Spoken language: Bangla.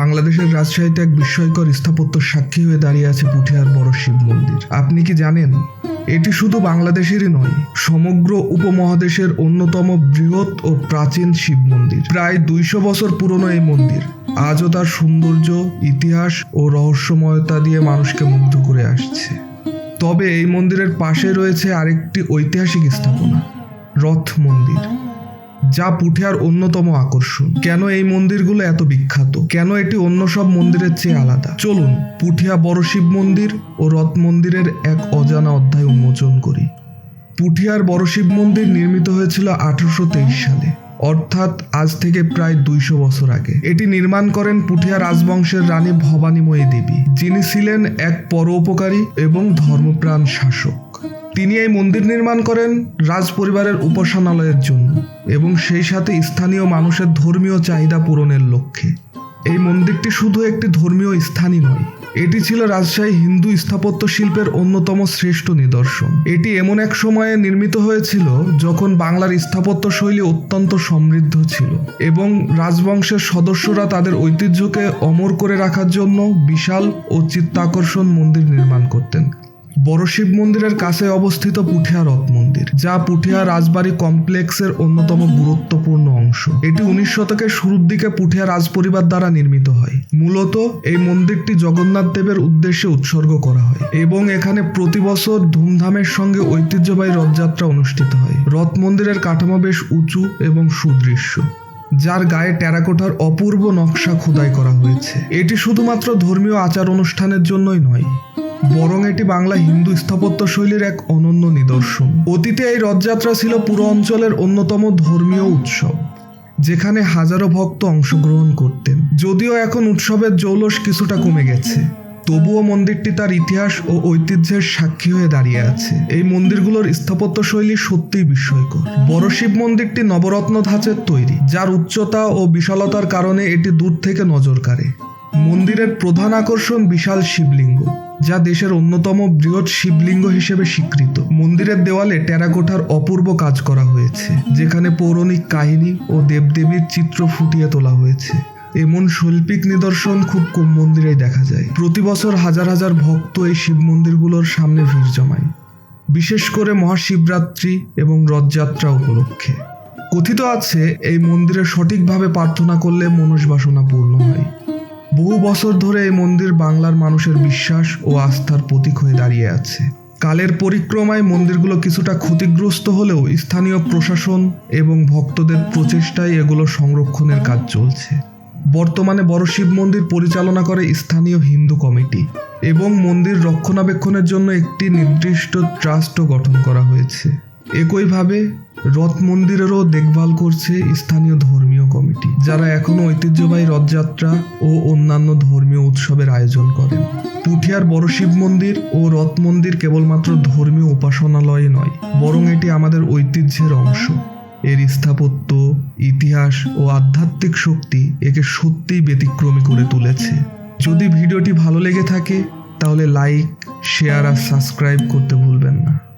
বাংলাদেশের রাজশাহীতে এক বিস্ময়কর স্থাপত্য সাক্ষী হয়ে দাঁড়িয়ে আছে পুঠিয়ার বড় শিব মন্দির। আপনি কি জানেন, এটি শুধু বাংলাদেশেরই নয়, সমগ্র উপমহাদেশের অন্যতম বৃহৎ ও প্রাচীন শিব মন্দির। প্রায় দুইশো বছর পুরনো এই মন্দির। আজও তার সৌন্দর্য, ইতিহাস ও রহস্যময়তা দিয়ে মানুষকে মুগ্ধ করে আসছে। তবে এই মন্দিরের পাশে রয়েছে আরেকটি ঐতিহাসিক স্থাপনা, রথ মন্দির। যা পুঠিয়ার অন্যতম আকর্ষণ। কেন এই মন্দিরগুলো এত বিখ্যাত? কেন এটি অন্য সব মন্দিরের চেয়ে আলাদা? চলুন, পুঠিয়া বড় শিব মন্দির ও রথ মন্দিরের এক অজানা অধ্যায় উন্মোচন করি। পুঠিয়ার বড় শিব মন্দির নির্মিত হয়েছিল আঠারোশো তেইশ সালে, অর্থাৎ আজ থেকে প্রায় দুইশো বছর আগে। এটি নির্মাণ করেন পুঠিয়া রাজবংশের রানী ভবানীময়ী দেবী, যিনি ছিলেন এক পরোপকারী এবং ধর্মপ্রাণ শাসক। তিনি এই মন্দির নির্মাণ করেন রাজ পরিবারের উপাসনালয়ের জন্য এবং সেই সাথে স্থানীয় মানুষের ধর্মীয় চাহিদা পূরণের লক্ষ্যে। এই মন্দিরটি শুধু একটি ধর্মীয় স্থানই নয়, এটি ছিল রাজশাহী হিন্দু স্থাপত্য শিল্পের অন্যতম শ্রেষ্ঠ নিদর্শন। এটি এমন এক সময়ে নির্মিত হয়েছিল যখন বাংলার স্থাপত্য শৈলী অত্যন্ত সমৃদ্ধ ছিল এবং রাজবংশের সদস্যরা তাদের ঐতিহ্যকে অমর করে রাখার জন্য বিশাল ও চিত্তাকর্ষণ মন্দির নির্মাণ করতেন। বড় শিব মন্দিরের কাছে অবস্থিত পুঠিয়া রথ মন্দির, যা পুঠিয়া রাজবাড়ি কমপ্লেক্সের অন্যতম গুরুত্বপূর্ণ অংশ। এটি উনিশ শতকের শুরুর দিকে পুঠিয়া রাজপরিবার দ্বারা নির্মিত হয়। মূলত, এই মন্দিরটি জগন্নাথ দেবের উদ্দেশ্যে উৎসর্গ করা হয় এবং এখানে প্রতি বছর ধুমধামের সঙ্গে ঐতিহ্যবাহী রথযাত্রা অনুষ্ঠিত হয়। রথ মন্দিরের কাঠামো বেশ উঁচু এবং সুদৃশ্য, যার গায়ে টেরাকোটার অপূর্ব নকশা খোদাই করা হয়েছে। এটি শুধুমাত্র ধর্মীয় আচার অনুষ্ঠানের জন্যই নয় বরং এটি বাংলা হিন্দু স্থাপত্য শৈলীর এক অনন্য নিদর্শন। অতীতে এই রথযাত্রা ছিল পুরো অঞ্চলের অন্যতম ধর্মীয় উৎসব, যেখানে হাজারো ভক্ত অংশগ্রহণ করতেন। যদিও এখন উৎসবের জৌলস কিছুটা কমে গেছে, তবুও মন্দিরটি তার ইতিহাস ও ঐতিহ্যের সাক্ষী হয়ে দাঁড়িয়ে আছে। এই মন্দিরগুলোর স্থাপত্য শৈলী সত্যিই বিস্ময়কর। বড় শিব মন্দিরটি নবরত্ন ধাঁচের তৈরি, যার উচ্চতা ও বিশালতার কারণে এটি দূর থেকে নজর কাড়ে। মন্দিরের প্রধান আকর্ষণ বিশাল শিবলিঙ্গ। যা দেশের অন্যতম বৃহৎ শিবলিঙ্গ হিসেবে স্বীকৃত। মন্দিরের দেওয়ালে টেরাকোঠার অপূর্ব কাজ করা হয়েছে, যেখানে পৌরাণিক কাহিনী ও দেবদেবীর চিত্র ফুটিয়ে তোলা হয়েছে। এমন শৈল্পিক নিদর্শন খুব কম মন্দিরেই দেখা যায়। প্রতি বছর হাজার হাজার ভক্ত এই শিব মন্দিরগুলোর সামনে ভিড় জমায়। বিশেষ করে মহাশিবরাত্রি এবং রথযাত্রা উপলক্ষে। কথিত আছে, এই মন্দিরে সঠিকভাবে প্রার্থনা করলে মনস্বাসনা পূর্ণ হয়। বহু বছর ধরে এই মন্দির বাংলার মানুষের বিশ্বাস ও আস্থার প্রতীক হয়ে দাঁড়িয়ে আছে। কালের পরিক্রমায় মন্দিরগুলো কিছুটা ক্ষতিগ্রস্ত হলেও স্থানীয় প্রশাসন এবং ভক্তদের প্রচেষ্টায় এগুলো সংরক্ষণের কাজ চলছে। বর্তমানে বড় শিব মন্দির পরিচালনা করে স্থানীয় হিন্দু কমিটি এবং মন্দির রক্ষণাবেক্ষণের জন্য একটি নির্দিষ্ট ট্রাস্টও গঠন করা হয়েছে। একইভাবে রথ মন্দিরেরও দেখভাল করছে স্থানীয় ধর্মীয় কমিটি, যারা এখনও ঐতিহ্যবাহী রথযাত্রা ও অন্যান্য ধর্মীয় উৎসবের আয়োজন করেন। পুঠিয়ার বড় শিব মন্দির ও রথ মন্দির কেবলমাত্র ধর্মীয় উপাসনালয় নয়, বরং এটি আমাদের ঐতিহ্যের অংশ। এর স্থাপত্য, ইতিহাস ও আধ্যাত্মিক শক্তি একে সত্যিই ব্যতিক্রমী করে তুলেছে। যদি ভিডিওটি ভালো লেগে থাকে, তাহলে লাইক, শেয়ার আর সাবস্ক্রাইব করতে ভুলবেন না।